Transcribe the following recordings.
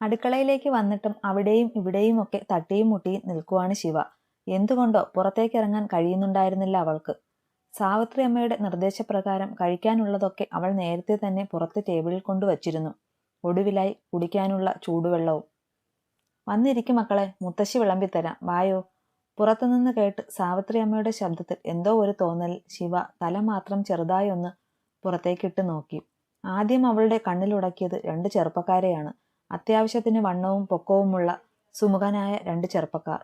അടുക്കളയിലേക്ക് വന്നിട്ടും അവിടെയും ഇവിടെയും ഒക്കെ തട്ടിയും മുട്ടിയും നിൽക്കുവാണ് ശിവ. എന്തുകൊണ്ടോ പുറത്തേക്ക് ഇറങ്ങാൻ കഴിയുന്നുണ്ടായിരുന്നില്ല അവൾക്ക്. സാവിത്രി അമ്മയുടെ നിർദ്ദേശപ്രകാരം കഴിക്കാനുള്ളതൊക്കെ അവൾ നേരത്തെ തന്നെ പുറത്ത് ടേബിളിൽ കൊണ്ടുവച്ചിരുന്നു ഒടുവിലായി കുടിക്കാനുള്ള ചൂടുവെള്ളവും. വന്നിരിക്കും മക്കളെ മുത്തശ്ശി വിളമ്പിത്തരാം. വായോ. പുറത്തുനിന്ന് കേട്ട് സാവിത്രി അമ്മയുടെ ശബ്ദത്തിൽ എന്തോ ഒരു തോന്നൽ ശിവ തല മാത്രം ചെറുതായി ഒന്ന് പുറത്തേക്കിട്ട് നോക്കി. ആദ്യം അവളുടെ കണ്ണിലുടക്കിയത് രണ്ട് ചെറുപ്പക്കാരെയാണ്. അത്യാവശ്യത്തിന് വണ്ണവും പൊക്കവുമുള്ള സുമുഖനായ രണ്ട് ചെറുപ്പക്കാർ.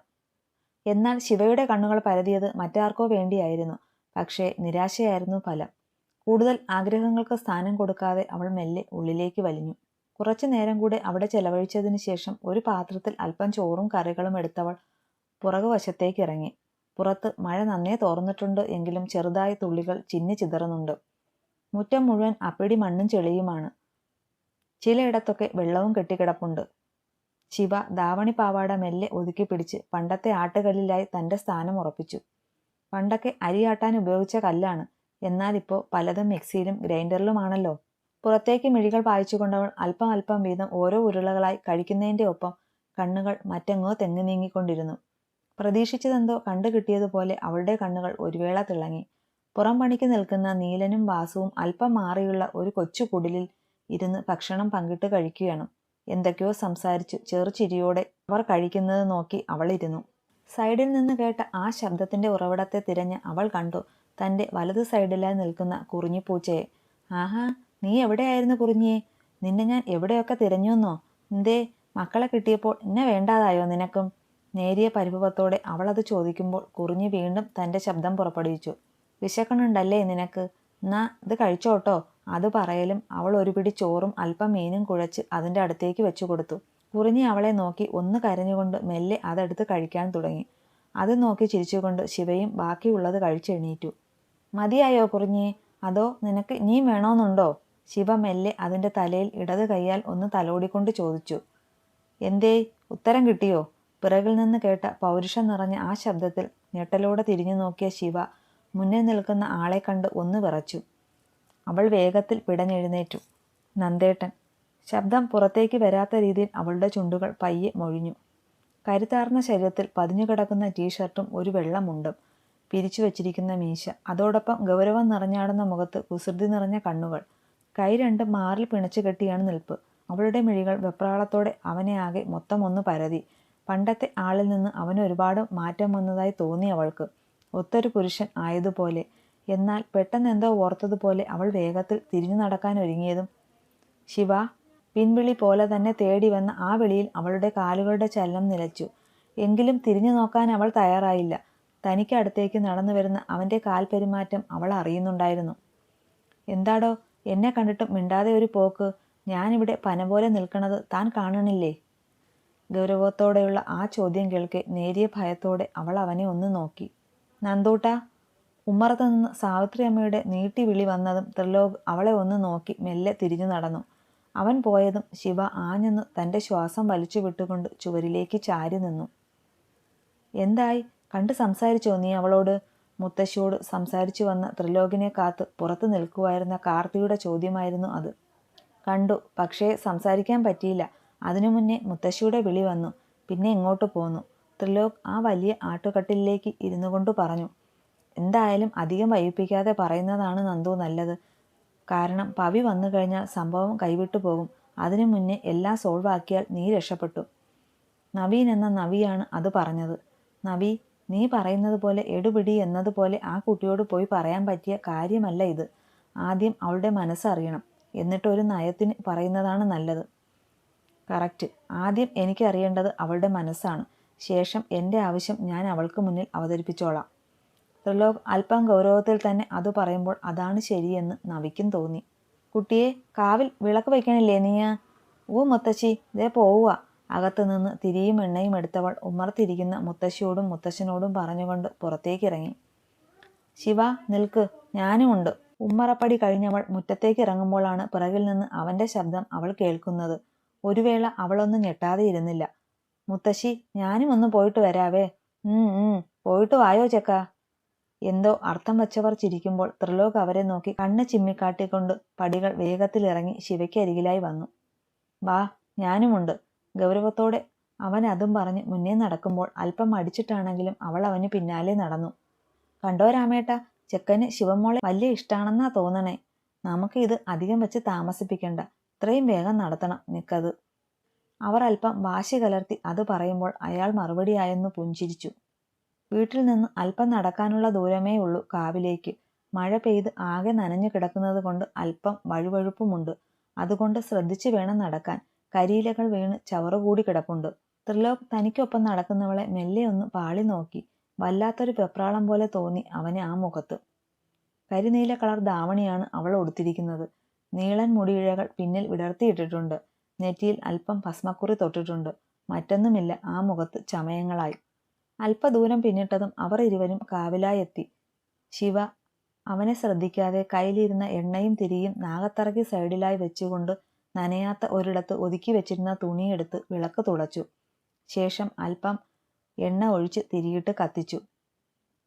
എന്നാൽ ശിവയുടെ കണ്ണുകൾ പരതിയത് മറ്റാർക്കോ വേണ്ടിയായിരുന്നു. പക്ഷേ നിരാശയായിരുന്നു ഫലം. കൂടുതൽ ആഗ്രഹങ്ങൾക്ക് സ്ഥാനം കൊടുക്കാതെ അവൾ മെല്ലെ ഉള്ളിലേക്ക് വലിഞ്ഞു. കുറച്ചു നേരം കൂടെ അവിടെ ചെലവഴിച്ചതിന് ശേഷം ഒരു പാത്രത്തിൽ അല്പം ചോറും കറികളും എടുത്തവൾ പുറകുവശത്തേക്ക് ഇറങ്ങി. പുറത്ത് മഴ നന്നേ തോർന്നിട്ടുണ്ട് എങ്കിലും ചെറുതായ തുള്ളികൾ ചിന്നി ചിതറുന്നുണ്ട്. മുറ്റം മുഴുവൻ അപ്പിടി മണ്ണും ചെളിയുമാണ്. ചിലയിടത്തൊക്കെ വെള്ളവും കെട്ടിക്കിടപ്പുണ്ട്. ശിവ ദാവണി പാവാട മെല്ലെ ഒതുക്കി പിടിച്ച് പണ്ടത്തെ ആട്ടുകല്ലിലായി തന്റെ സ്ഥാനം ഉറപ്പിച്ചു. പണ്ടൊക്കെ അരിയാട്ടാൻ ഉപയോഗിച്ച കല്ലാണ്. എന്നാൽ ഇപ്പോൾ പലതും മിക്സിയിലും ഗ്രൈൻഡറിലുമാണല്ലോ. പുറത്തേക്ക് മിഴികൾ പായിച്ചുകൊണ്ടവൾ അല്പം അല്പം വീതം ഓരോ ഉരുളകളായി കഴിക്കുന്നതിന്റെ ഒപ്പം കണ്ണുകൾ മറ്റെങ്ങോ തെങ്ങി നീങ്ങിക്കൊണ്ടിരുന്നു. പ്രതീക്ഷിച്ചതെന്തോ കണ്ടു കിട്ടിയതുപോലെ അവളുടെ കണ്ണുകൾ ഒരു വേള തിളങ്ങി. പുറം പണിക്ക് നിൽക്കുന്ന നീലനും വാസുവും അല്പം മാറിയുള്ള ഒരു കൊച്ചു കുടിലിൽ ഇരുന്ന് ഭക്ഷണം പങ്കിട്ട് കഴിക്കുകയാണ്. എന്തൊക്കെയോ സംസാരിച്ചു. ചെറുചിരിയോടെ അവർ കഴിക്കുന്നത് നോക്കി അവളിരുന്നു സൈഡിൽ നിന്ന് കേട്ട ആ ശബ്ദത്തിന്റെ ഉറവിടത്തെ തിരഞ്ഞ് അവൾ കണ്ടു. തന്റെ വലത് സൈഡിലായി നിൽക്കുന്ന കുറിഞ്ഞിപ്പൂച്ചയെ ആഹാ നീ എവിടെയായിരുന്നു കുറിഞ്ഞിയെ നിന്നെ ഞാൻ എവിടെയൊക്കെ തിരഞ്ഞുവെന്നോ എന്തേ മക്കളെ കിട്ടിയപ്പോൾ എന്നെ വേണ്ടാതായോ നിനക്കും? നേരിയ പരിഭവത്തോടെ അവൾ അത് ചോദിക്കുമ്പോൾ കുറിഞ്ഞു വീണ്ടും തന്റെ ശബ്ദം പുറപ്പെടുവിച്ചു. വിശക്കണുണ്ടല്ലേ നിനക്ക്? എന്നാ ഇത് കഴിച്ചോട്ടോ? അത് പറയലും അവൾ ഒരു പിടി ചോറും അല്പം മീനും കുഴച്ച് അതിന്റെ അടുത്തേക്ക് വെച്ചു കൊടുത്തു. കുറിഞ്ഞി അവളെ നോക്കി ഒന്ന് കരഞ്ഞുകൊണ്ട് മെല്ലെ അതെടുത്ത് കഴിക്കാൻ തുടങ്ങി. അത് നോക്കി ചിരിച്ചുകൊണ്ട് ശിവയും ബാക്കിയുള്ളത് കഴിച്ചെണീറ്റു മതിയായോ കുറിഞ്ഞി? അതോ നിനക്ക് നീ വേണമെന്നുണ്ടോ ശിവ മെല്ലെ അതിന്റെ തലയിൽ ഇടത് കൈയാൽ ഒന്ന് തലോടിക്കൊണ്ട് ചോദിച്ചു. എന്തേ? ഉത്തരം കിട്ടിയോ? പിറകിൽ നിന്ന് കേട്ട പൗരുഷം നിറഞ്ഞ ആ ശബ്ദത്തിൽ ഞെട്ടലോടെ തിരിഞ്ഞു നോക്കിയ ശിവ മുന്നേ നിൽക്കുന്ന ആളെ കണ്ട് ഒന്ന് വിറച്ചു. അവൾ വേഗത്തിൽ പിടഞ്ഞെഴുന്നേറ്റു. നന്ദേട്ടൻ. ശബ്ദം പുറത്തേക്ക് വരാത്ത രീതിയിൽ അവളുടെ ചുണ്ടുകൾ പയ്യെ മൊഴിഞ്ഞു. കരുത്താർന്ന ശരീരത്തിൽ പതിഞ്ഞുകിടക്കുന്ന ടീഷർട്ടും ഒരു വെള്ളമുണ്ടും പിരിച്ചു വച്ചിരിക്കുന്ന മീശ. അതോടൊപ്പം ഗൗരവം നിറഞ്ഞാടുന്ന മുഖത്ത് കുസൃതി നിറഞ്ഞ കണ്ണുകൾ. കൈ രണ്ട് മാറിൽ പിണച്ചു കെട്ടിയാണ് നിൽപ്പ്. അവളുടെ മിഴികൾ വെപ്രാളത്തോടെ അവനെ ആകെ മൊത്തം ഒന്ന് പരതി. പണ്ടത്തെ ആളിൽ നിന്ന് അവന് ഒരുപാട് മാറ്റം വന്നതായി തോന്നി അവൾക്ക്. ഒത്തൊരു പുരുഷൻ ആയതുപോലെ എന്നാൽ പെട്ടെന്ന് എന്തോ ഓർത്തതുപോലെ അവൾ വേഗത്തിൽ തിരിഞ്ഞു നടക്കാൻ ഒരുങ്ങിയതും ശിവ പിൻവിളി പോലെ തന്നെ തേടി വന്ന ആ വിളിയിൽ അവളുടെ കാലുകളുടെ ചലനം നിലച്ചു. എങ്കിലും തിരിഞ്ഞു നോക്കാൻ അവൾ തയ്യാറായില്ല. തനിക്ക് അടുത്തേക്ക് നടന്നു വരുന്ന അവന്റെ കാൽ പെരുമാറ്റം അവൾ അറിയുന്നുണ്ടായിരുന്നു. എന്താടോ എന്നെ കണ്ടിട്ടും മിണ്ടാതെ ഒരു പോക്ക്. ഞാനിവിടെ പന പോലെ നിൽക്കുന്നത് താൻ കാണണില്ലേ? ഗൗരവത്തോടെയുള്ള ആ ചോദ്യം കേൾക്കെ നേരിയ ഭയത്തോടെ അവൾ അവനെ ഒന്ന് നോക്കി. നന്ദൂട്ട ഉമ്മറത്ത് നിന്ന് സാവിത്രി അമ്മയുടെ നീട്ടി വിളി വന്നതും ത്രിലോക് അവളെ ഒന്ന് നോക്കി മെല്ലെ തിരിഞ്ഞു നടന്നു. അവൻ പോയതും ശിവ ആഞ്ഞെന്ന് തന്റെ ശ്വാസം വലിച്ചു വിട്ടുകൊണ്ട് ചുവരിലേക്ക് ചാരി നിന്നു. എന്തായി? കണ്ട് സംസാരിച്ചോ നീ അവളോട്? മുത്തശ്ശിയോട് സംസാരിച്ചു വന്ന ത്രിലോകിനെ കാത്ത് പുറത്തു നിൽക്കുമായിരുന്ന കാർത്തിയുടെ ചോദ്യമായിരുന്നു അത്. കണ്ടു പക്ഷേ സംസാരിക്കാൻ പറ്റിയില്ല. അതിനു മുന്നേ മുത്തശ്ശിയുടെ വിളി വന്നു പിന്നെ ഇങ്ങോട്ട് പോന്നു. ത്രിലോക് ആ വലിയ ആട്ടുകട്ടിലേക്ക് ഇരുന്നു കൊണ്ട് പറഞ്ഞു എന്തായാലും അധികം വൈകിപ്പിക്കാതെ പറയുന്നതാണ് നന്ദു നല്ലത്. കാരണം പവി വന്നു കഴിഞ്ഞാൽ സംഭവം കൈവിട്ടു പോകും. അതിനു മുന്നേ എല്ലാം സോൾവ് ആക്കിയാൽ നീ രക്ഷപ്പെട്ടു. നവീൻ എന്ന നവിയാണ് അത് പറഞ്ഞത്. നവി നീ പറയുന്നത് പോലെ എടുപിടി എന്നതുപോലെ ആ കുട്ടിയോട് പോയി പറയാൻ പറ്റിയ കാര്യമല്ല ഇത്. ആദ്യം അവളുടെ മനസ്സറിയണം എന്നിട്ട് ഒരു നയത്തിന് പറയുന്നതാണ് നല്ലത്. കറക്റ്റ് ആദ്യം എനിക്കറിയേണ്ടത് അവളുടെ മനസ്സാണ്. ശേഷം എന്റെ ആവശ്യം ഞാൻ അവൾക്ക് മുന്നിൽ അവതരിപ്പിച്ചോളാം. ത്രിലോക് അല്പം ഗൗരവത്തിൽ തന്നെ അത് പറയുമ്പോൾ അതാണ് ശരിയെന്ന് നവിക്കും തോന്നി. കുട്ടിയെ കാവിൽ വിളക്ക് വയ്ക്കണില്ലേ നീ? ഓ മുത്തശ്ശി ഇതേ പോവുക. അകത്തു നിന്ന് തിരിയും എണ്ണയും എടുത്തവൾ ഉമ്മർത്തിരിക്കുന്ന മുത്തശ്ശിയോടും മുത്തശ്ശനോടും പറഞ്ഞുകൊണ്ട് പുറത്തേക്കിറങ്ങി. ശിവ നിൽക്ക്. ഞാനും ഉണ്ട്. ഉമ്മറപ്പടി കഴിഞ്ഞവൾ മുറ്റത്തേക്ക് ഇറങ്ങുമ്പോഴാണ് പിറകിൽ നിന്ന് അവന്റെ ശബ്ദം അവൾ കേൾക്കുന്നത്. ഒരു വേള അവളൊന്നും ഞെട്ടാതെ ഇരുന്നില്ല. മുത്തശ്ശി ഞാനും ഒന്ന് പോയിട്ട് വരാവേ. ഉം ഉം. പോയിട്ട് വായോ ചെക്ക. എന്തോ അർത്ഥം വച്ചവർ ചിരിക്കുമ്പോൾ ത്രിലോക് അവരെ നോക്കി കണ്ണ് ചിമ്മിക്കാട്ടിക്കൊണ്ട് പടികൾ വേഗത്തിലിറങ്ങി ശിവയ്ക്ക് അരികിലായി വന്നു. വാ ഞാനുമുണ്ട്. ഗൗരവത്തോടെ അവൻ അതും പറഞ്ഞ് മുന്നേ നടക്കുമ്പോൾ അല്പം അടിച്ചിട്ടാണെങ്കിലും അവൾ അവന് പിന്നാലെ നടന്നു. കണ്ടോ രാമേട്ട ചെക്കന് ശിവമോളെ വലിയ ഇഷ്ടാണെന്നാ തോന്നണേ. നമുക്ക് ഇത് അധികം വെച്ച് താമസിപ്പിക്കണ്ട. ഇത്രയും വേഗം നടത്തണം നിക്കത് അവർ അല്പം വാശി കലർത്തി അത് പറയുമ്പോൾ അയാൾ മറുപടിയായെന്ന് പുഞ്ചിരിച്ചു. വീട്ടിൽ നിന്ന് അല്പം നടക്കാനുള്ള ദൂരമേ ഉള്ളൂ കാവിലേക്ക്. മഴ പെയ്ത് ആകെ നനഞ്ഞു കിടക്കുന്നത് കൊണ്ട് അല്പം വഴുവഴുപ്പുമുണ്ട്. അതുകൊണ്ട് ശ്രദ്ധിച്ചു വേണം നടക്കാൻ. കരിയിലകൾ വീണ് ചവറുകൂടി കിടപ്പുണ്ട്. ത്രിലോക് തനിക്കൊപ്പം നടക്കുന്നവളെ മെല്ലെ ഒന്ന് പാളി നോക്കി. വല്ലാത്തൊരു പെപ്രാളം പോലെ തോന്നി അവന് ആ മുഖത്ത്. കരിനീല കളർ ദാവണിയാണ് അവൾ ഉടുത്തിരിക്കുന്നത്. നീളൻ മുടിയിഴകൾ പിന്നിൽ വിടർത്തിയിട്ടിട്ടുണ്ട്. നെറ്റിയിൽ അല്പം ഭസ്മക്കുറി തൊട്ടിട്ടുണ്ട്. മറ്റൊന്നുമില്ല ആ മുഖത്ത് ചമയങ്ങളായി. അല്പദൂരം പിന്നിട്ടതും അവർ ഇരുവരും കാവിലായെത്തി. ശിവ അവനെ ശ്രദ്ധിക്കാതെ കയ്യിലിരുന്ന എണ്ണയും തിരിയും നാഗത്തറക്കി സൈഡിലായി വെച്ചുകൊണ്ട് നനയാത്ത ഒരിടത്ത് ഒതുക്കി വെച്ചിരുന്ന തുണിയെടുത്ത് വിളക്ക് തുളച്ചു ശേഷം അല്പം എണ്ണ ഒഴിച്ച് തിരിയിട്ട് കത്തിച്ചു.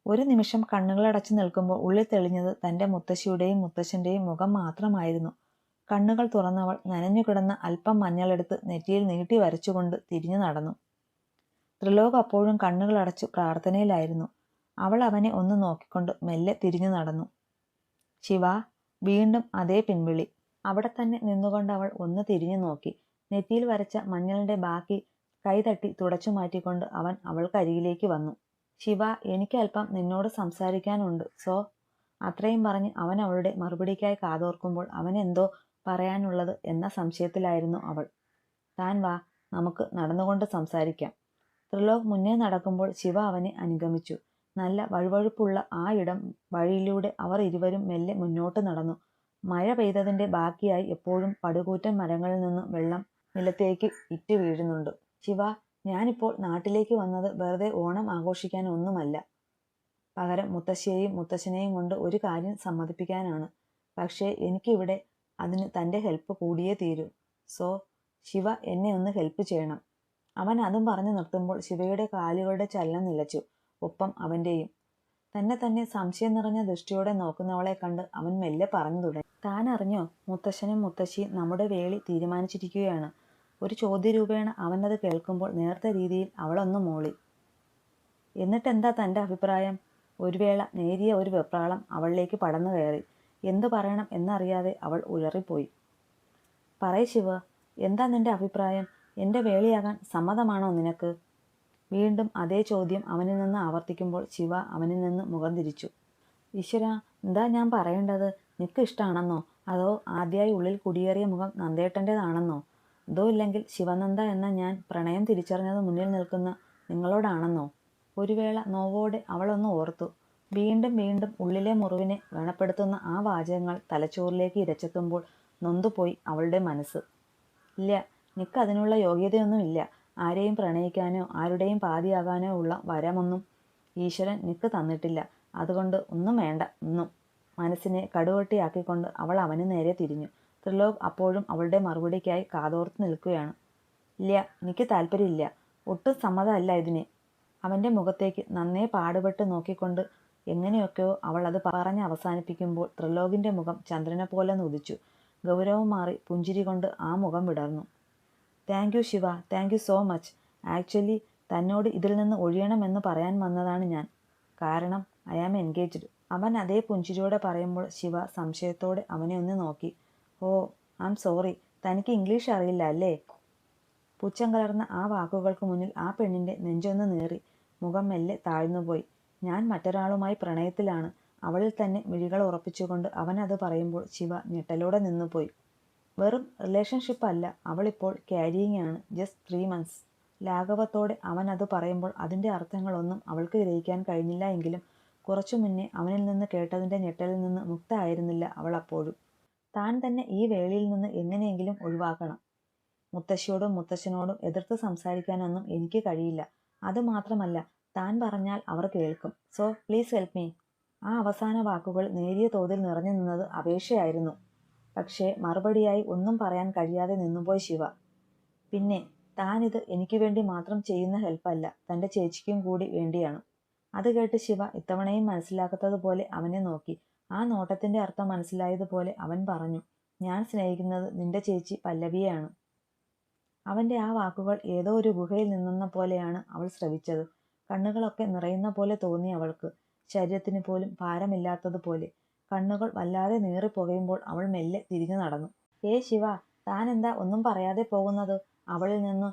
ഒരു നിമിഷം കണ്ണുകളടച്ചു നിൽക്കുമ്പോൾ ഉള്ളിൽ തെളിഞ്ഞത് തന്റെ മുത്തശ്ശിയുടെയും മുത്തശ്ശന്റെയും മുഖം മാത്രമായിരുന്നു. കണ്ണുകൾ തുറന്നവൾ നനഞ്ഞു കിടന്ന അല്പം മഞ്ഞളെടുത്ത് നെറ്റിയിൽ നീട്ടി വരച്ചുകൊണ്ട് തിരിഞ്ഞു നടന്നു. ത്രിലോക് അപ്പോഴും കണ്ണുകൾ അടച്ചു പ്രാർത്ഥനയിലായിരുന്നു. അവൾ അവനെ ഒന്ന് നോക്കിക്കൊണ്ട് മെല്ലെ തിരിഞ്ഞു നടന്നു. ശിവ വീണ്ടും അതേ പിൻവിളി. അവിടെ തന്നെ നിന്നുകൊണ്ട് അവൾ ഒന്ന് തിരിഞ്ഞു നോക്കി. നെറ്റിയിൽ വരച്ച മഞ്ഞളിന്റെ ബാക്കി കൈതട്ടി തുടച്ചു മാറ്റിക്കൊണ്ട് അവൻ അവൾക്കരികിലേക്ക് വന്നു. ശിവ എനിക്ക് അല്പം നിന്നോട് സംസാരിക്കാനുണ്ട് സോ അത്രയും പറഞ്ഞ് അവൻ അവളുടെ മറുപടിക്കായി കാതോർക്കുമ്പോൾ അവൻ എന്തോ പറയാനുള്ളത് എന്ന സംശയത്തിലായിരുന്നു അവൾ. താൻ വാ നമുക്ക് നടന്നുകൊണ്ട് സംസാരിക്കാം. ത്രിലോക് മുന്നേ നടക്കുമ്പോൾ ശിവ അവനെ അനുഗമിച്ചു. നല്ല വഴുവഴുപ്പുള്ള ആ ഇടം വഴിയിലൂടെ അവർ ഇരുവരും മെല്ലെ മുന്നോട്ട് നടന്നു. മഴ പെയ്തതിന്റെ ബാക്കിയായി എപ്പോഴും പടുകൂറ്റൻ മരങ്ങളിൽ നിന്ന് വെള്ളം നിലത്തേക്ക് ഇറ്റു വീഴുന്നുണ്ട്. ശിവ ഞാനിപ്പോൾ നാട്ടിലേക്ക് വന്നത് വെറുതെ ഓണം ആഘോഷിക്കാൻ ഒന്നുമല്ല. പകരം മുത്തശ്ശിയെയും മുത്തശ്ശനെയും കൊണ്ട് ഒരു കാര്യം സമ്മതിപ്പിക്കാനാണ്. പക്ഷേ എനിക്കിവിടെ അതിന് തന്റെ ഹെൽപ്പ് കൂടിയേ തീരൂ. സോ ശിവ എന്നെ ഒന്ന് ഹെൽപ്പ് ചെയ്യണം. അവൻ അതും പറഞ്ഞു നിർത്തുമ്പോൾ ശിവയുടെ കാലുകളുടെ ചലനം നിലച്ചു. ഒപ്പം അവന്റെയും തന്നെ തന്നെ സംശയം നിറഞ്ഞ ദൃഷ്ടിയോടെ നോക്കുന്നവളെ കണ്ട് അവൻ മെല്ലെ പറഞ്ഞു തുടങ്ങി. താൻ അറിഞ്ഞോ? മുത്തശ്ശനും മുത്തശ്ശിയും നമ്മുടെ വേളി തീരുമാനിച്ചിരിക്കുകയാണ്. ഒരു ചോദ്യരൂപേണ അവനത് കേൾക്കുമ്പോൾ നേർത്ത രീതിയിൽ അവളൊന്ന് മൂളി. എന്നിട്ടെന്താ തന്റെ അഭിപ്രായം? ഒരു വേള നേരിയ ഒരു വെപ്രാളം അവളിലേക്ക് പടന്നു കയറി. എന്തു പറയണം എന്നറിയാതെ അവൾ ഉഴറിപ്പോയി. പറയ ശിവ എന്താ നിന്റെ അഭിപ്രായം? എന്റെ വേളിയാകാൻ സമ്മതമാണോ നിനക്ക്? വീണ്ടും അതേ ചോദ്യം അവനിൽ നിന്ന് ആവർത്തിക്കുമ്പോൾ ശിവ അവനിൽ നിന്ന് മുഖം തിരിച്ചു. ഈശ്വര എന്താ ഞാൻ പറയേണ്ടത്? നിനക്ക് ഇഷ്ടമാണെന്നോ അതോ ആദ്യമായി ഉള്ളിൽ കുടിയേറിയ മുഖം നന്ദേട്ടന്റെതാണെന്നോ അതോ ഇല്ലെങ്കിൽ ശിവനന്ദ എന്ന ഞാൻ പ്രണയം തിരിച്ചറിഞ്ഞത് മുന്നിൽ നിൽക്കുന്ന നിങ്ങളോടാണെന്നോ? ഒരു വേള നോവോടെ അവളൊന്ന് ഓർത്തു. വീണ്ടും വീണ്ടും ഉള്ളിലെ മുറിവിനെ വ്രണപ്പെടുത്തുന്ന ആ വാചകങ്ങൾ തലച്ചോറിലേക്ക് ഇരച്ചെത്തുമ്പോൾ നൊന്തുപോയി അവളുടെ മനസ്സ്. ഇല്ല നിക്ക് അതിനുള്ള യോഗ്യതയൊന്നുമില്ല. ആരെയും പ്രണയിക്കാനോ ആരുടെയും പാതിയാകാനോ ഉള്ള വരമൊന്നും ഈശ്വരൻ നിക്ക് തന്നിട്ടില്ല. അതുകൊണ്ട് ഒന്നും വേണ്ട ഒന്നും. മനസ്സിനെ കടുവട്ടിയാക്കിക്കൊണ്ട് അവൾ അവന് നേരെ തിരിഞ്ഞു. ത്രിലോക് അപ്പോഴും അവളുടെ മറുപടിക്കായി കാതോർത്ത് നിൽക്കുകയാണ്. ഇല്ല എനിക്ക് താല്പര്യമില്ല. ഒട്ടും സമ്മതമല്ല ഇതിനെ. അവന്റെ മുഖത്തേക്ക് നന്നേ പാടുപെട്ട് നോക്കിക്കൊണ്ട് എങ്ങനെയൊക്കെയോ അവൾ അത് പറഞ്ഞ് അവസാനിപ്പിക്കുമ്പോൾ ത്രിലോകിന്റെ മുഖം ചന്ദ്രനെ പോലെ നുദിച്ചു ഗൗരവം മാറി പുഞ്ചിരി കൊണ്ട് ആ മുഖം വിടർന്നു. Thank you Shiva thank you so much. Actually തന്നോട് ഇതിൽ നിന്ന് ഒഴിയണമെന്ന് പറയാൻ വന്നതാണ് ഞാൻ. കാരണം ഐ ആം എൻഗേജ്ഡ്. അവൻ അതേ പുഞ്ചിരിയോടെ പറയുമ്പോൾ ശിവ സംശയത്തോടെ അവനെ ഒന്ന് നോക്കി. Oh I am sorry. തനിക്ക് ഇംഗ്ലീഷ് അറിയില്ല അല്ലേ? പുച്ഛം കലർന്ന ആ വാക്കുകൾക്ക് മുന്നിൽ ആ പെണ്ണിന്റെ നെഞ്ചൊന്ന് നേറി. മുഖം മെല്ലെ താഴ്ന്നുപോയി ഞാൻ മറ്റൊരാളുമായി പ്രണയത്തിലാണ്. അവളിൽ തന്നെ മിഴികൾ ഉറപ്പിച്ചുകൊണ്ട് അവൻ അത് പറയുമ്പോൾ ശിവ ഞെട്ടലോടെ നിന്നുപോയി. വെറും റിലേഷൻഷിപ്പ് അല്ല. അവളിപ്പോൾ ക്യാരിയിങ് ആണ്. ജസ്റ്റ് ത്രീ മന്ത്സ് ലാഘവത്തോടെ അവൻ അത് പറയുമ്പോൾ അതിന്റെ അർത്ഥങ്ങളൊന്നും അവൾക്ക് ഗ്രഹിക്കാൻ കഴിഞ്ഞില്ല എങ്കിലും കുറച്ചു മുന്നേ അവനിൽ നിന്ന് കേട്ടതിന്റെ ഞെട്ടലിൽ നിന്ന് മുക്തമായിരുന്നില്ല അവൾ അപ്പോഴും. താൻ തന്നെ ഈ വേളിയിൽ നിന്ന് എങ്ങനെയെങ്കിലും ഒഴിവാക്കണം. മുത്തശ്ശിയോടും മുത്തശ്ശനോടും എതിർത്ത് സംസാരിക്കാനൊന്നും എനിക്ക് കഴിയില്ല. അതുമാത്രമല്ല താൻ പറഞ്ഞാൽ അവർ കേൾക്കും. സോ പ്ലീസ് ഹെൽപ്പ് മീ ആ അവസാന വാക്കുകൾ നേരിയ തോതിൽ നിറഞ്ഞു നിന്നത് അപേക്ഷയായിരുന്നു. പക്ഷേ മറുപടിയായി ഒന്നും പറയാൻ കഴിയാതെ നിന്നുപോയി ശിവ. പിന്നെ താനിത് എനിക്ക് വേണ്ടി മാത്രം ചെയ്യുന്ന ഹെൽപ്പല്ല തന്റെ ചേച്ചിക്കും കൂടി വേണ്ടിയാണ്. അത് കേട്ട് ശിവ ഇത്തവണയും മനസ്സിലാക്കാത്തതുപോലെ അവനെ നോക്കി. ആ നോട്ടത്തിന്റെ അർത്ഥം മനസ്സിലായതുപോലെ അവൻ പറഞ്ഞു ഞാൻ സ്നേഹിക്കുന്നത് നിന്റെ ചേച്ചി പല്ലവിയെയാണ്. അവന്റെ ആ വാക്കുകൾ ഏതോ ഒരു ഗുഹയിൽ നിന്നെന്ന പോലെയാണ് അവൾ ശ്രവിച്ചത്. കണ്ണുകളൊക്കെ നിറയുന്ന പോലെ തോന്നി അവൾക്ക്. ശരീരത്തിന് പോലും ഭാരമില്ലാത്തതുപോലെ. കണ്ണുകൾ വല്ലാതെ നീറിപ്പുകയുമ്പോൾ അവൾ മെല്ലെ തിരിഞ്ഞു നടന്നു. ഏ ശിവ താൻ എന്താ ഒന്നും പറയാതെ പോകുന്നത്? അവളിൽ നിന്ന്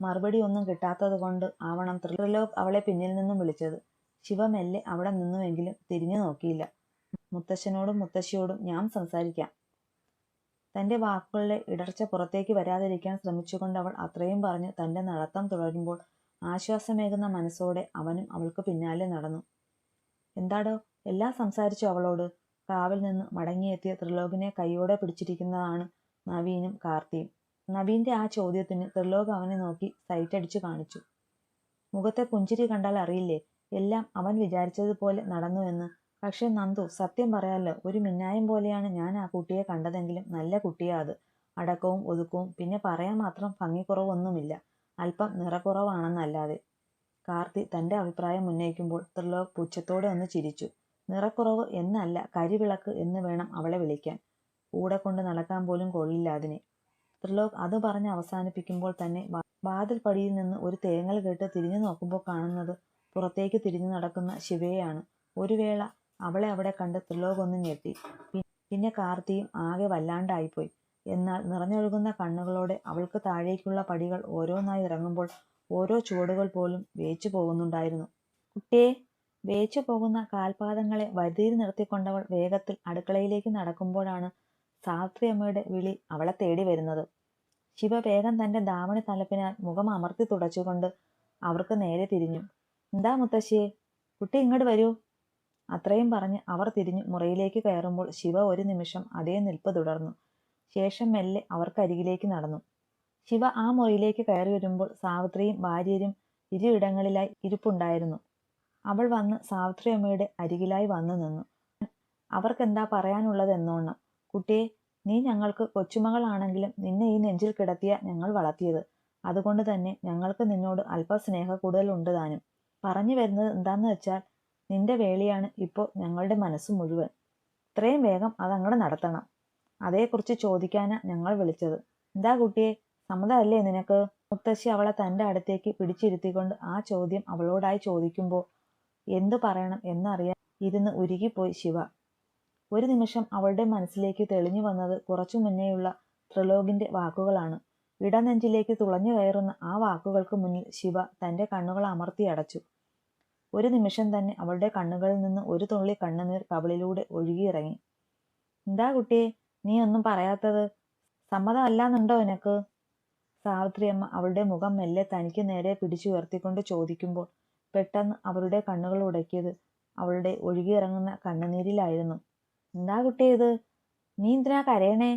മറുപടി ഒന്നും കിട്ടാത്തത് കൊണ്ട് ആവണം ത്രിലോക് അവളെ പിന്നിൽ നിന്നും വിളിച്ചത്. ശിവ മെല്ലെ അവിടെ നിന്നുവെങ്കിലും തിരിഞ്ഞു നോക്കിയില്ല. മുത്തശ്ശനോടും മുത്തശ്ശിയോടും ഞാൻ സംസാരിക്കാം. തന്റെ വാക്കുകളുടെ ഇടർച്ച പുറത്തേക്ക് വരാതിരിക്കാൻ ശ്രമിച്ചുകൊണ്ട് അവൾ അത്രയും പറഞ്ഞ് തന്റെ നടത്തം തുടരുമ്പോൾ ആശ്വാസമേകുന്ന മനസ്സോടെ അവനും അവൾക്ക് പിന്നാലെ നടന്നു. എന്താടോ എല്ലാം സംസാരിച്ചു അവളോട്? കാവിൽ നിന്ന് മടങ്ങിയെത്തിയ ത്രിലോകിനെ കൈയോടെ പിടിച്ചിരിക്കുന്നതാണ് നവീനും കാർത്തിയും. നവീന്റെ ആ ചോദ്യത്തിന് ത്രിലോക് അവനെ നോക്കി സൈറ്റടിച്ചു കാണിച്ചു. മുഖത്തെ പുഞ്ചിരി കണ്ടാൽ അറിയില്ലേ? എല്ലാം അവൻ വിചാരിച്ചതുപോലെ നടന്നുവെന്ന് പക്ഷെ നന്ദു സത്യം പറയാലോ ഒരു മിന്നായം പോലെയാണ് ഞാൻ ആ കുട്ടിയെ കണ്ടതെങ്കിലും നല്ല കുട്ടിയാ അത്. അടക്കവും ഒതുക്കവും പിന്നെ പറയാൻ മാത്രം ഭംഗിക്കുറവൊന്നുമില്ല. അല്പം നിറക്കുറവാണെന്നല്ലാതെ. കാർത്തി തന്റെ അഭിപ്രായം ഉന്നയിക്കുമ്പോൾ ത്രിലോക് പുച്ഛത്തോടെ ഒന്ന് ചിരിച്ചു. നിറക്കുറവ് എന്നല്ല കരിവിളക്ക് എന്ന് വേണം അവളെ വിളിക്കാൻ. കൂടെ കൊണ്ട് നടക്കാൻ പോലും കൊള്ളില്ല അതിനെ. ത്രിലോക് അത് പറഞ്ഞ് അവസാനിപ്പിക്കുമ്പോൾ തന്നെ വാതിൽ പടിയിൽ നിന്ന് ഒരു തേങ്ങൽ കേട്ട് തിരിഞ്ഞു നോക്കുമ്പോൾ കാണുന്നത് പുറത്തേക്ക് തിരിഞ്ഞു നടക്കുന്ന ശിവയെയാണ്. ഒരു വേള അവളെ അവിടെ കണ്ട് ത്രിലോക് ഒന്ന് ഞെട്ടി. പിന്നെ കാർത്തിയും ആകെ വല്ലാണ്ടായിപ്പോയി. എന്നാൽ നിറഞ്ഞൊഴുകുന്ന കണ്ണുകളോടെ അവൾക്ക് താഴേക്കുള്ള പടികൾ ഓരോന്നായി ഇറങ്ങുമ്പോൾ ഓരോ ചുവടുകൾ പോലും വേച്ചു പോകുന്നുണ്ടായിരുന്നു. കുട്ടിയെ വേച്ചു പോകുന്ന കാൽപാദങ്ങളെ വരുതിയിൽ നിർത്തിക്കൊണ്ടവൾ വേഗത്തിൽ അടുക്കളയിലേക്ക് നടക്കുമ്പോഴാണ് സാവിത്രി അമ്മയുടെ വിളി അവളെ തേടി വരുന്നത്. ശിവ വേഗം തന്റെ ദാമണി തലപ്പിനാൽ മുഖം അമർത്തി തുടച്ചുകൊണ്ട് അവർക്ക് നേരെ തിരിഞ്ഞു. എന്താ മുത്തശ്ശിയെ? കുട്ടി ഇങ്ങോട്ട് വരൂ. അത്രയും പറഞ്ഞ് അവർ തിരിഞ്ഞു മുറിയിലേക്ക് കയറുമ്പോൾ ശിവ ഒരു നിമിഷം അതേ നിൽപ്പ് തുടർന്നു. ശേഷം മെല്ലെ അവർക്കരികിലേക്ക് നടന്നു. ശിവ ആ മുറിയിലേക്ക് കയറി വരുമ്പോൾ സാവിത്രിയും ഭാര്യരും ഇരുയിടങ്ങളിലായി ഇരിപ്പുണ്ടായിരുന്നു. അവൾ വന്ന് സാവിത്രി അമ്മയുടെ അരികിലായി വന്നു നിന്നു. അവർക്കെന്താ പറയാനുള്ളത് എന്നോണം. കുട്ടിയെ നീ ഞങ്ങൾക്ക് കൊച്ചുമകളാണെങ്കിലും നിന്നെ ഈ നെഞ്ചിൽ കിടത്തിയ ഞങ്ങൾ വളർത്തിയത്. അതുകൊണ്ട് തന്നെ ഞങ്ങൾക്ക് നിന്നോട് അല്പ സ്നേഹ കൂടുതലുണ്ട് താനും. പറഞ്ഞു വരുന്നത് എന്താന്ന് വെച്ചാൽ നിന്റെ വേളിയാണ് ഇപ്പോൾ ഞങ്ങളുടെ മനസ്സ് മുഴുവൻ. ഇത്രയും വേഗം അതങ്ങടെ നടത്തണം. അതേക്കുറിച്ച് ചോദിക്കാനാ ഞങ്ങൾ വിളിച്ചത്. എന്താ കുട്ടിയെ സമ്മതമല്ലേ നിനക്ക്? മുത്തശ്ശി അവളെ തന്റെ അടുത്തേക്ക് പിടിച്ചിരുത്തിക്കൊണ്ട് ആ ചോദ്യം അവളോടായി ചോദിക്കുമ്പോൾ എന്തു പറയണം എന്നറിയാൻ ഇരുന്ന് ഉരുകിപ്പോയി ശിവ. ഒരു നിമിഷം അവളുടെ മനസ്സിലേക്ക് തെളിഞ്ഞു വന്നത് കുറച്ചു മുന്നേയുള്ള ത്രിലോകിന്റെ വാക്കുകളാണ്. ഇടനെഞ്ചിലേക്ക് തുളഞ്ഞു കയറുന്ന ആ വാക്കുകൾക്ക് മുന്നിൽ ശിവ തന്റെ കണ്ണുകൾ അമർത്തി അടച്ചു. ഒരു നിമിഷം തന്നെ അവളുടെ കണ്ണുകളിൽ നിന്ന് ഒരു തുള്ളി കണ്ണുനീർ കവളിലൂടെ ഒഴുകിയിറങ്ങി. എന്താ കുട്ടിയെ നീ ഒന്നും പറയാത്തത്? സമ്മതമല്ലാന്നുണ്ടോ എനക്ക് സാവിത്രിയമ്മ അവളുടെ മുഖം മെല്ലെ തനിക്ക് നേരെ പിടിച്ചുയർത്തിക്കൊണ്ട് ചോദിക്കുമ്പോൾ പെട്ടെന്ന് അവരുടെ കണ്ണുകൾ ഉടക്കിയത് അവളുടെ ഒഴുകിയിറങ്ങുന്ന കണ്ണുനീരിലായിരുന്നു. എന്താ കുട്ടി ഇത്? നീ എന്തിനാ കരയണേ?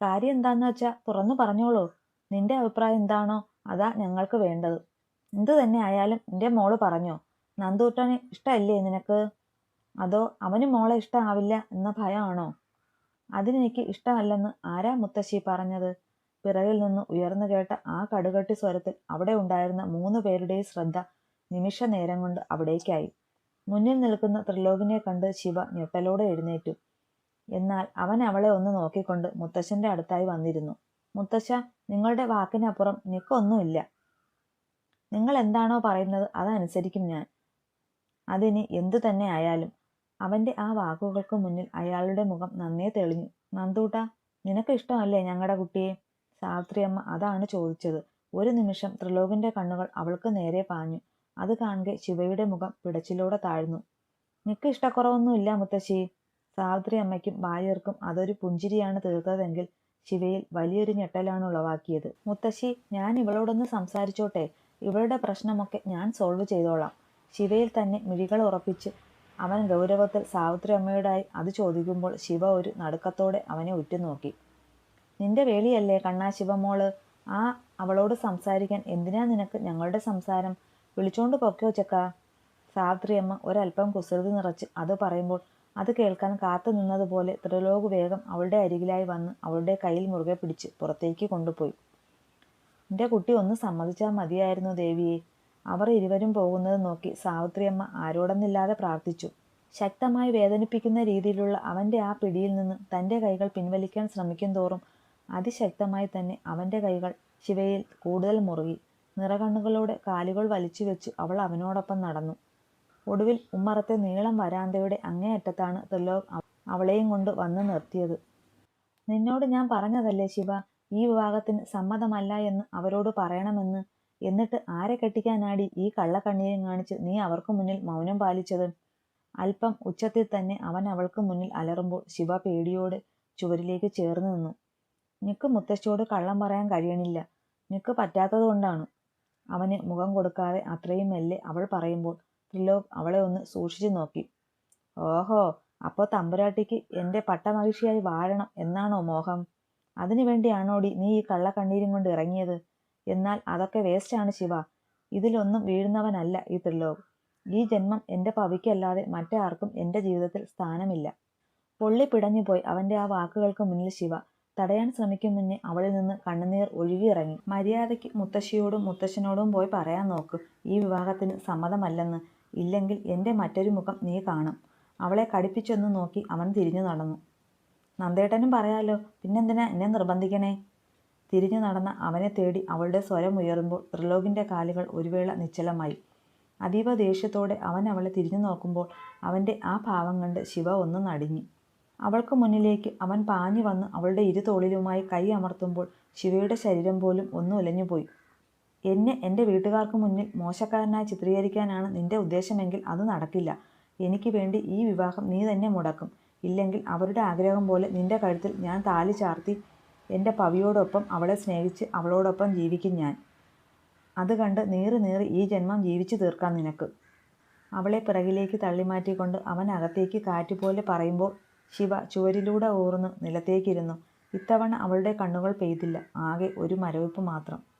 കാര്യം എന്താന്ന് വെച്ചാ തുറന്നു പറഞ്ഞോളൂ. നിന്റെ അഭിപ്രായം എന്താണോ അതാ ഞങ്ങൾക്ക് വേണ്ടത്. എന്തു തന്നെ ആയാലും നിന്റെ മോൾ പറഞ്ഞോ? നന്ദൂട്ടന് ഇഷ്ടമല്ലേ നിനക്ക്? അതോ അവന് മോളെ ഇഷ്ടമാവില്ല എന്ന ഭയമാണോ അതിനെനിക്ക് ഇഷ്ടമല്ലെന്ന് ആരാ മുത്തശ്ശി പറഞ്ഞത്? പിറകിൽ നിന്ന് ഉയർന്നു കേട്ട ആ കടുകട്ടി സ്വരത്തിൽ അവിടെ ഉണ്ടായിരുന്ന മൂന്ന് പേരുടെയും ശ്രദ്ധ നിമിഷ നേരം കൊണ്ട് അവിടേക്കായി. മുന്നിൽ നിൽക്കുന്ന ത്രിലോകിനെ കണ്ട് ശിവ ഞെട്ടലോടെ എഴുന്നേറ്റു. എന്നാൽ അവൻ അവളെ ഒന്ന് നോക്കിക്കൊണ്ട് മുത്തശ്ശന്റെ അടുത്തായി വന്നിരുന്നു. മുത്തശ്ശ നിങ്ങളുടെ വാക്കിനപ്പുറം നിക്കൊന്നുമില്ല. നിങ്ങൾ എന്താണോ പറയുന്നത് അതനുസരിക്കും ഞാൻ. അതിനി എന്തു തന്നെ ആയാലും. അവന്റെ ആ വാക്കുകൾക്ക് മുന്നിൽ അയാളുടെ മുഖം നന്നേ തെളിഞ്ഞു. നന്ദൂട്ട നിനക്ക് ഇഷ്ടമല്ലേ ഞങ്ങളുടെ കുട്ടിയെ? സാവിത്രിയമ്മ അതാണ് ചോദിച്ചത്. ഒരു നിമിഷം ത്രിലോകിന്റെ കണ്ണുകൾ അവൾക്ക് നേരെ പാഞ്ഞു. അത് കാണെ ശിവയുടെ മുഖം പിടച്ചിലൂടെ താഴ്ന്നു. നിനക്ക് ഇഷ്ടക്കുറവൊന്നുമില്ല മുത്തശ്ശി. സാവിത്രി അമ്മയ്ക്കും ഭാര്യർക്കും അതൊരു പുഞ്ചിരിയാണ് തീർത്തതെങ്കിൽ ശിവയിൽ വലിയൊരു ഞെട്ടലാണ് ഉളവാക്കിയത്. മുത്തശ്ശി ഞാൻ ഇവളോടൊന്ന് സംസാരിച്ചോട്ടെ? ഇവളുടെ പ്രശ്നമൊക്കെ ഞാൻ സോൾവ് ചെയ്തോളാം. ശിവയിൽ തന്നെ മിഴികൾ ഉറപ്പിച്ച് അവൻ ഗൗരവത്തിൽ സാവിത്രി അമ്മയോടായി അത് ചോദിക്കുമ്പോൾ ശിവ ഒരു നടുക്കത്തോടെ അവനെ ഉറ്റുനോക്കി. നിന്റെ വേളിയല്ലേ കണ്ണാ ശിവമോൾ ആ അവളോട് സംസാരിക്കാൻ എന്തിനാ നിനക്ക് ഞങ്ങളുടെ സംസാരം? വിളിച്ചോണ്ട് പൊക്കോ ചക്ക. സാവിത്രിയമ്മ ഒരല്പം കുസൃതി നിറച്ച് അത് പറയുമ്പോൾ അത് കേൾക്കാൻ കാത്തു നിന്നതുപോലെ ത്രിലോക് വേഗം അവളുടെ അരികിലായി വന്ന് അവളുടെ കയ്യിൽ മുറുകെ പിടിച്ച് പുറത്തേക്ക് കൊണ്ടുപോയി. എന്റെ കുട്ടി ഒന്ന് സമ്മതിച്ചാൽ മതിയായിരുന്നു ദേവിയെ. അവർ ഇരുവരും പോകുന്നത് നോക്കി സാവിത്രിയമ്മ ആരോടെന്നില്ലാതെ പ്രാർത്ഥിച്ചു. ശക്തമായി വേദനിപ്പിക്കുന്ന രീതിയിലുള്ള അവന്റെ ആ പിടിയിൽ നിന്ന് തന്റെ കൈകൾ പിൻവലിക്കാൻ ശ്രമിക്കും തോറും അതിശക്തമായി തന്നെ അവന്റെ കൈകൾ ശിവയിൽ കൂടുതൽ മുറുകി. നിറകണ്ണുകളോടെ കാലുകൾ വലിച്ചു വെച്ച് അവൾ അവനോടൊപ്പം നടന്നു. ഒടുവിൽ ഉമ്മറത്തെ നീളം വരാന്തയുടെ അങ്ങേയറ്റത്താണ് ത്രിലോക് അവ- അവളെയും കൊണ്ട് വന്ന് നിർത്തിയത്. നിന്നോട് ഞാൻ പറഞ്ഞതല്ലേ ശിവ ഈ വിവാഹത്തിന് സമ്മതമല്ല എന്ന് അവരോട് പറയണമെന്ന്? എന്നിട്ട് ആരെ കെട്ടിക്കാനാടി ഈ കള്ളക്കണ്ണീരും കാണിച്ച് നീ അവർക്ക് മുന്നിൽ മൗനം പാലിച്ചത് അല്പം ഉച്ചത്തിൽ തന്നെ അവൻ അവൾക്ക് മുന്നിൽ അലറുമ്പോൾ ശിവ പേടിയോടെ ചുവരിലേക്ക് ചേർന്ന് നിന്നു. നിക്ക് മുത്തശ്ശിയോട് കള്ളം പറയാൻ കഴിയണില്ല. നിക്ക് പറ്റാത്തത് കൊണ്ടാണ്. അവന് മുഖം കൊടുക്കാതെ അത്രയും മെല്ലെ അവൾ പറയുമ്പോൾ ത്രിലോക് അവളെ ഒന്ന് സൂക്ഷിച്ചു നോക്കി. ഓഹോ അപ്പോൾ തമ്പുരാട്ടിക്ക് എന്റെ പട്ടമഹിഷിയായി വാഴണം എന്നാണോ മോഹം? അതിനു വേണ്ടിയാണോടി നീ ഈ കള്ളക്കണ്ണീരും കൊണ്ട് ഇറങ്ങിയത്? എന്നാൽ അതൊക്കെ വേസ്റ്റാണ് ശിവ. ഇതിലൊന്നും വീഴുന്നവനല്ല ഈ ത്രിലോക്. ഈ ജന്മം എന്റെ പവിക്കല്ലാതെ മറ്റേ ആർക്കും എന്റെ ജീവിതത്തിൽ സ്ഥാനമില്ല. പൊള്ളി പിടഞ്ഞുപോയി അവന്റെ ആ വാക്കുകൾക്ക് മുന്നിൽ ശിവ. തടയാൻ ശ്രമിക്കും മുന്നേ അവളിൽ നിന്ന് കണ്ണുനീർ ഒഴുകിയിറങ്ങി. മര്യാദയ്ക്ക് മുത്തശ്ശിയോടും മുത്തശ്ശനോടും പോയി പറയാൻ നോക്ക്. ഈ വിവാഹത്തിന് സമ്മതമല്ലെന്ന്. ഇല്ലെങ്കിൽ എന്റെ മറ്റൊരു മുഖം നീ കാണും. അവളെ കടുപ്പിച്ചൊന്ന് നോക്കി അവൻ തിരിഞ്ഞു നടന്നു. നന്ദേട്ടനും പറയാലോ പിന്നെന്തിനാ എന്നെ നിർബന്ധിക്കണേ? തിരിഞ്ഞു നടന്ന അവനെ തേടി അവളുടെ സ്വരം ഉയരുമ്പോൾ ത്രിലോകിന്റെ കാലുകൾ ഒരുവേള നിശ്ചലമായി. അതീവ ദേഷ്യത്തോടെ അവൻ അവളെ തിരിഞ്ഞു നോക്കുമ്പോൾ അവന്റെ ആ ഭാവം കണ്ട് ശിവ ഒന്ന് നടുങ്ങി അവൾക്ക് മുന്നിലേക്ക് അവൻ പാഞ്ഞു വന്ന് അവളുടെ ഇരുതോളിലുമായി കൈ അമർത്തുമ്പോൾ ശിവയുടെ ശരീരം പോലും ഒന്ന് ഉലഞ്ഞുപോയി എന്നെ എന്റെ വീട്ടുകാർക്ക് മുന്നിൽ മോശക്കാരനായി ചിത്രീകരിക്കാനാണ് നിന്റെ ഉദ്ദേശമെങ്കിൽ അത് നടക്കില്ല. എനിക്ക് വേണ്ടി ഈ വിവാഹം നീ തന്നെ മുടക്കും. ഇല്ലെങ്കിൽ അവരുടെ ആഗ്രഹം പോലെ നിന്റെ കഴുത്തിൽ ഞാൻ താലി ചാർത്തി എന്റെ പവിയോടൊപ്പം അവളെ സ്നേഹിച്ച് അവളോടൊപ്പം ജീവിക്കും ഞാൻ. അത് കണ്ട് നീറി നീറി ഈ ജന്മം ജീവിച്ചു തീർക്കാം നിനക്ക്. അവളെ പിറകിലേക്ക് തള്ളിമാറ്റിക്കൊണ്ട് അവൻ അകത്തേക്ക് കാറ്റുപോലെ പറയുമ്പോൾ ശിവ ചുവരിലൂടെ ഊർന്നു നിലത്തേക്കിരുന്നു. ഇത്തവണ അവളുടെ കണ്ണുകൾ പെയ്തില്ല. ആകെ ഒരു മരവിപ്പ് മാത്രം.